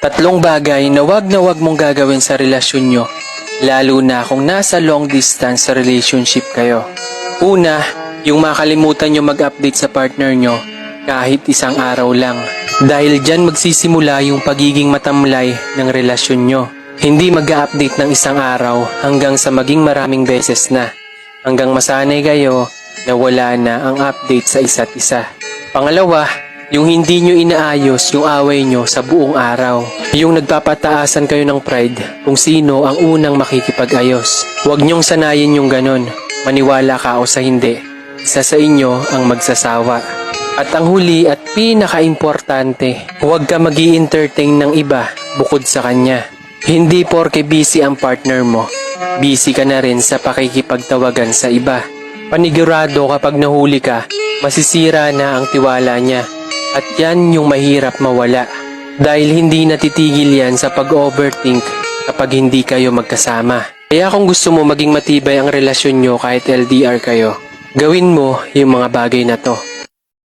Tatlong bagay na wag na wag mong gagawin sa relasyon nyo, lalo na kung nasa long distance relationship kayo. Una, yung makalimutan nyo mag-update sa partner nyo kahit isang araw lang. Dahil dyan magsisimula yung pagiging matamlay ng relasyon nyo. Hindi mag-update ng isang araw hanggang sa maging maraming beses na. Hanggang masanay kayo na wala na ang update sa isa't isa. Pangalawa, yung hindi nyo inaayos yung away nyo sa buong araw. Yung nagpapataasan kayo ng pride kung sino ang unang makikipag-ayos. Huwag nyong sanayin yung ganon. Maniwala ka o sa hindi. Isa sa inyo ang magsasawa. At ang huli at pinaka-importante, huwag ka mag entertain ng iba bukod sa kanya. Hindi porke busy ang partner mo, busy ka na rin sa pakikipagtawagan sa iba. Panigurado kapag nahuli ka, masisira na ang tiwala niya. At yan yung mahirap mawala. Dahil hindi natitigil yan sa pag-overthink kapag hindi kayo magkasama. Kaya kung gusto mo maging matibay ang relasyon nyo kahit LDR kayo, gawin mo yung mga bagay na to.